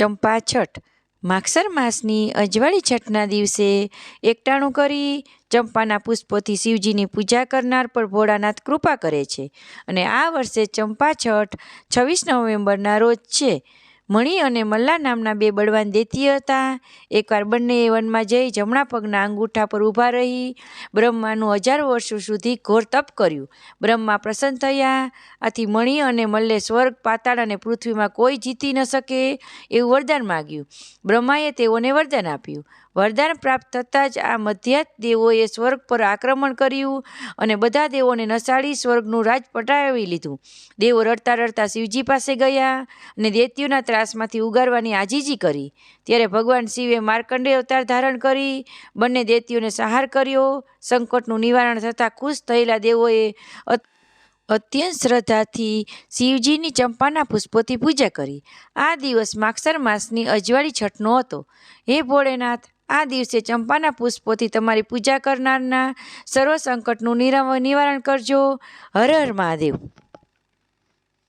ચંપા છઠ માગસર માસની અજવાળી છઠના દિવસે એકટાણું કરી ચંપાના પુષ્પોથી શિવજીની પૂજા કરનાર પર ભોળાનાથ કૃપા કરે છે. અને આ વર્ષે ચંપા છઠ છવ્વીસ નવેમ્બરના રોજ છે. મણી અને મલ્લા નામના બે બળવાન દેતી હતા. એકવાર બંને વનમાં જઈ જમણા પગના અંગૂઠા પર ઊભા રહી બ્રહ્માનું હજાર વર્ષો સુધી ઘોર તપ કર્યું. બ્રહ્મા પ્રસન્ન થયા. આથી મણી અને મલ્લે સ્વર્ગ, પાતાળ અને પૃથ્વીમાં કોઈ જીતી ન શકે એવું વરદાન માગ્યું. બ્રહ્માએ તેઓને વરદાન આપ્યું. વરદાન પ્રાપ્ત થતાં જ આ મધ્યાત દેવોએ સ્વર્ગ પર આક્રમણ કર્યું અને બધા દેવોને નસાડી સ્વર્ગનું રાજ પટાવી લીધું. દેવો રડતા રડતા શિવજી પાસે ગયા અને દૈત્યોના ત્રાસમાંથી ઉગારવાની આજીજી કરી. ત્યારે ભગવાન શિવે માર્કંડે અવતાર ધારણ કરી, બંને દેતીઓને સહાર કર્યો. સંકટનું નિવારણ થતાં ખુશ થયેલા દેવોએ અત્યંત શ્રદ્ધાથી શિવજીની ચંપાના પુષ્પોથી પૂજા કરી. આ દિવસ માગસર માસની અજવાળી છઠનો હતો. હે ભોળેનાથ, આ દિવસે ચંપાના પુષ્પોથી તમારી પૂજા કરનારના સર્વ સંકટનું નિરામ નિવારણ કરજો. હર હર મહાદેવ.